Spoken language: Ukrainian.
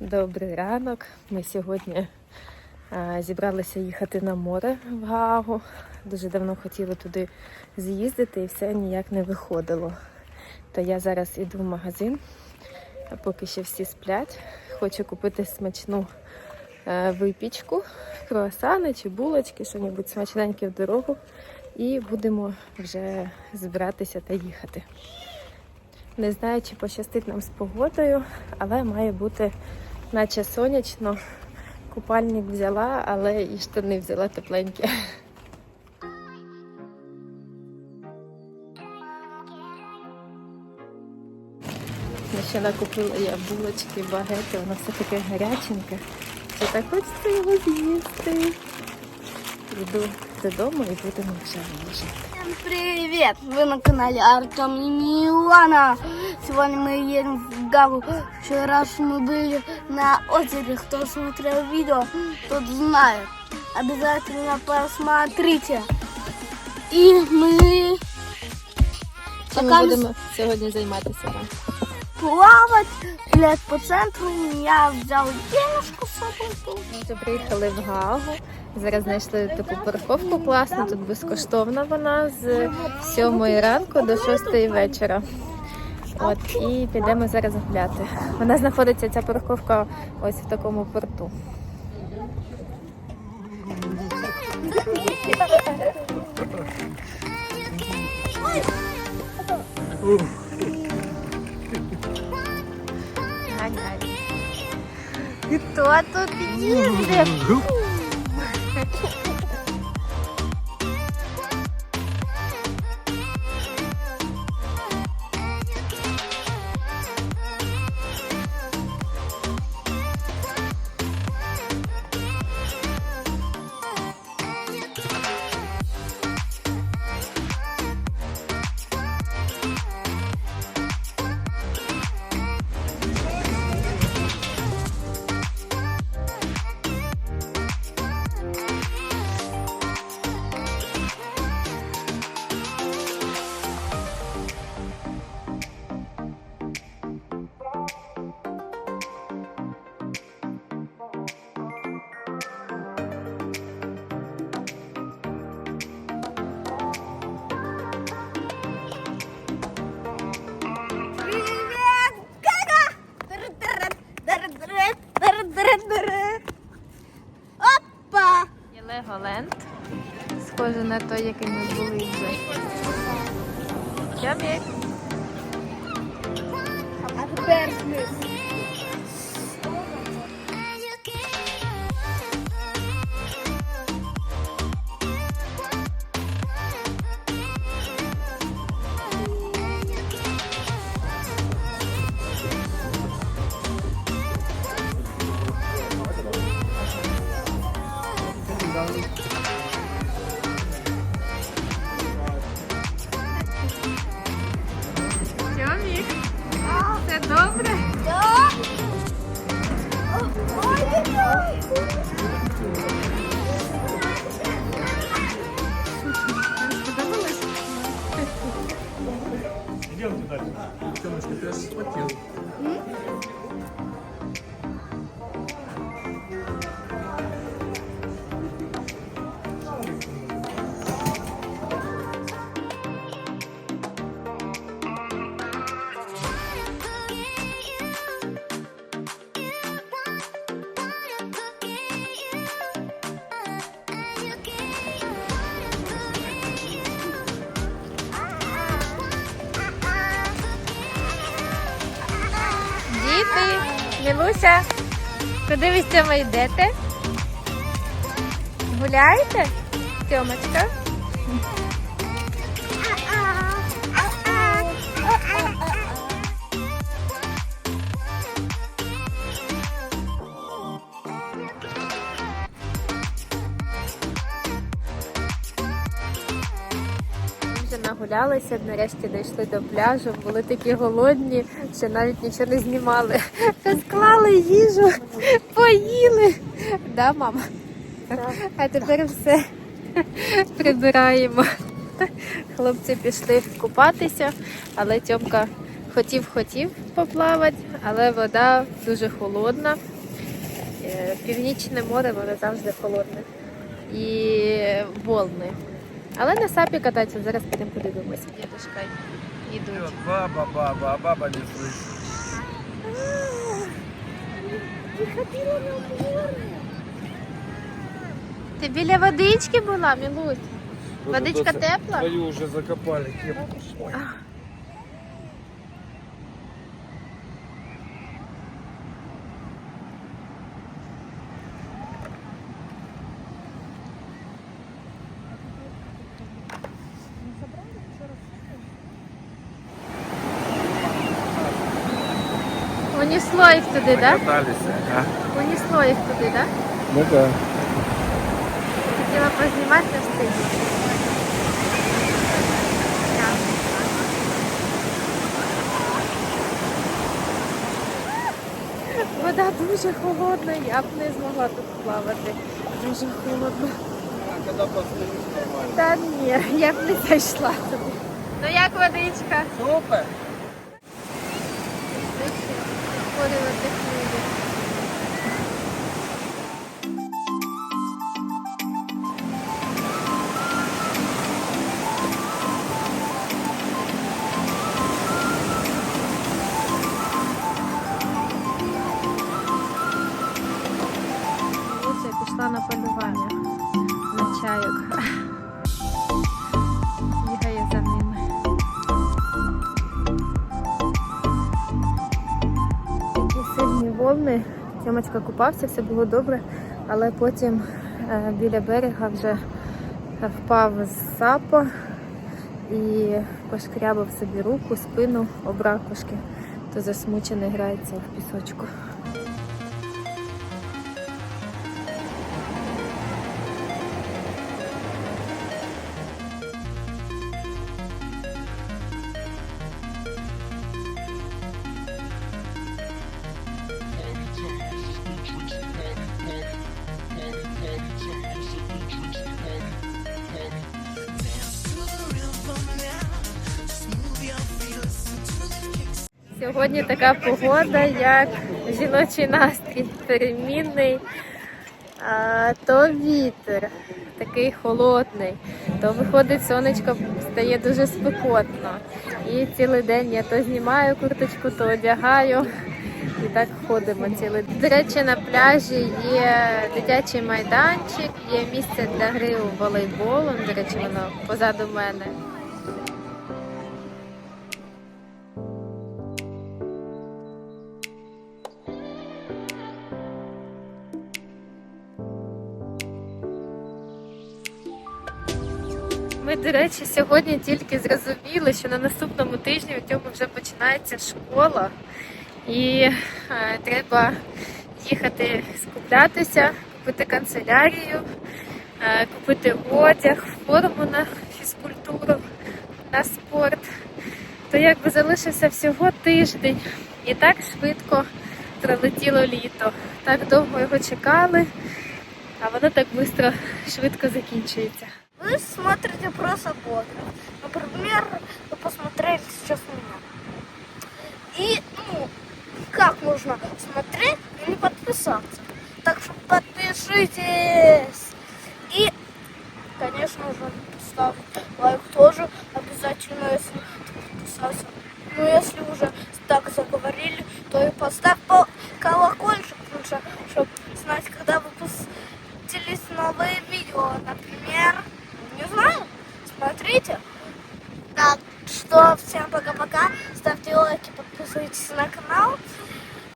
Добрий ранок. Ми сьогодні е, зібралися їхати на море в Гаагу. Дуже давно хотіли туди з'їздити і все ніяк не виходило. То я зараз іду в магазин, поки ще всі сплять. Хочу купити смачну е, випічку, круасани чи булочки, що-небудь смачненьке в дорогу. І будемо вже збиратися та їхати. Не знаю, чи пощастить нам з погодою, але має бути наче сонячно. Купальник взяла, але і штани взяла тепленькі. Ще накупила я булочки, багети, воно все таке гаряченьке. Ще так хочеться його з'їсти. Йду додому і будемо вже їжджати. Всем привет! Вы на канале Артем и Милана. Сегодня мы едем в Гагу. Вчера ж мы были на озере. Кто смотрел видео, тот знает. Обязательно посмотрите. И мы Чим Пока ми ми- будемо сьогодні займатися? Ром? плавать, гулять по центру. Я взял денежку с собой. тут. Ми вже приїхали в Гаагу. Зараз знайшли таку парковку класну. Тут безкоштовна вона з 7 ранку до 6 вечора. От і підемо зараз гуляти. Вона знаходиться ця парковка ось в такому порту. Хто тут їздить? her. на той, який ми були вже. Чомік. Тёмочка, ты аж схватил. Мілуся, куди ви йдете? Гуляєте? Тьомочка? Вже нагулялися, нарешті дійшли до пляжу, були такі голодні, що навіть нічого не знімали. Розклали їжу, поїли. Да, мама? А тепер все прибираємо. Хлопці пішли купатися, але Тьомка хотів хотів поплавати, але вода дуже холодна. Е, Північне море воно завжди холодне. І волни. Але на сапі катаються, зараз підемо подивимося. Дідушка йдуть. Баба, баба, а баба не слышит. Ти біля водички була, Мілусь? Водичка тепла? Твою вже закопали кепку. Ой. Унесло їх туди, так? Катались, а? Унесло їх туди, так? Ну да. Хотіла познімати, не встигла. Вода дуже холодна, я б не змогла тут плавати. Дуже холодно. А нормально. Та ні, я б не зайшла туди. Ну як водичка? Супер. ಹೋದೆ ಇವತ್ತು сильні. Тьомочка купався, все було добре, але потім е, біля берега вже впав з сапа і пошкрябав собі руку, спину, обракушки. То засмучений грається в пісочку. Сьогодні така погода, як жіночий настрій перемінний. А, то вітер такий холодний, то виходить сонечко, стає дуже спекотно. І цілий день я то знімаю курточку, то одягаю. І так ходимо цілий день. До речі, на пляжі є дитячий майданчик, є місце для гри у волейболом. До речі, воно позаду мене. Ми, до речі, сьогодні тільки зрозуміли, що на наступному тижні у цьому вже починається школа, і е, треба їхати скуплятися, купити канцелярію, е, купити одяг, форму на фізкультуру, на спорт. То якби залишився всього тиждень, і так швидко пролетіло літо. Так довго його чекали, а воно так швидко, швидко закінчується. Вы смотрите просто бодро. Например, вы посмотрели сейчас меня. И, ну, как можно смотреть и не подписаться? Так что подпишитесь.